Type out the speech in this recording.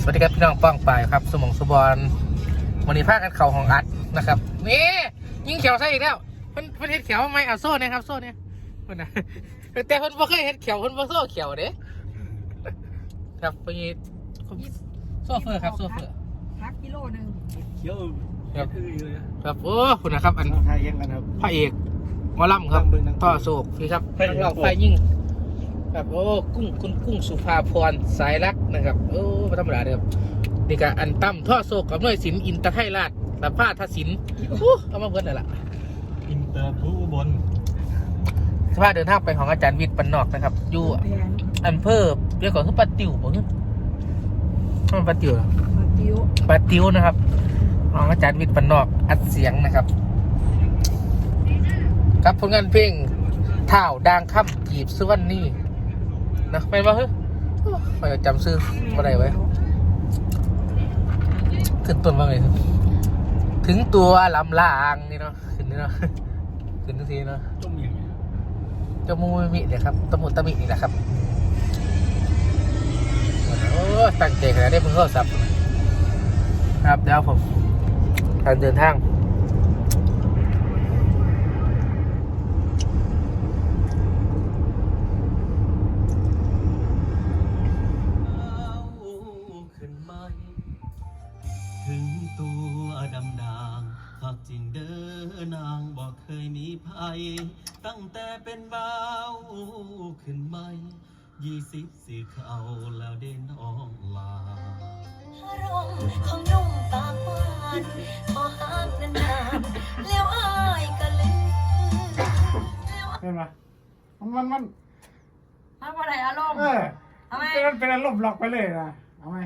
สวัสดีครับพี่น้องป้องปายครับ สมองสบอนวันนี้พากันเข่าของอัดนะครับนี่ยิงเขียวใส่อีกแล้วเพิ่นเพิ่นเฮ็ดเขียวทำไมเอาโซ่เนี่ยครับโซ่เนี่ยเพิ่นนะแต่เพิ่นบ่เคยเฮ็ดเขียวเพิ่นบ่โซ่เขียวเด้ครับเพิ่นนี่โซ่เฟอร์ครับโซ่เฟอร์พักกิโลหนึ่งเขียวครับคืออยู่เลยครับโอ้คุณนะครับ อันไทยยังกันครับพระเอกหมอลำครับเบิ่งหนังต่อโศกพี่ครับไฟนักยิงร้องไฟยิ่ง ครับโอ้กุ้งคุณกุ้งสุภาพรสายรักนะครับโอ้ไม่ธรรมดาเลยครับนี่ก็อันตั้มท่อโศกกับหน่วยศิลป์อินตะไทยราชและผ้าทศิลป์อู้เอามาเบิดเลยล่ะอินเตอร์ผู้อุบลสภาพเดินทางไปของอาจารย์วิทย์ปันนอกนะครับ อยู่แพงอำเภอเรียกก่อนคือปาติวบอกนี่มันปาติวเหรอมาติ้วปาติวนะครับของอาจารย์วิทย์ปันนอกอัดเสียงนะครับ ครับผลงานเพลงเท่าดังค่ำกีบสุวรรณ นี่นะเป็นว่าเฮ้ยไม่จำซื้ออะไรไว้ขึ้นต้นว่าไงครับถึงตัวลำลางนี่เนาะขึ้นนี่เนาะขึ้นทุกทีเนาะต้มอย่างเจามูมิเนี่ยครับตะมุตะมินี่แหละครับโอ้ตั้งใจขนาดนี้เพิ่งเข้าสับครับเดี๋ยวผมการเดินทาง ถึงตัวดำนางหากจริงเด้อนางบอกเคยมีภัย ตั้งแต่เป็นบ่าวขึ้นไหมยี่สิบสี่เขาแล้วเด่นอองลาอารมณ์ของนุ่มปากหวานพอหักนานๆแล้วอายก็ลืมแล้วเห็นไหมมันมันมันมาบ่ได้อารมณ์เออทำไมมันเป็นอารมณ์ล็อกไปเลยนะเอาไหม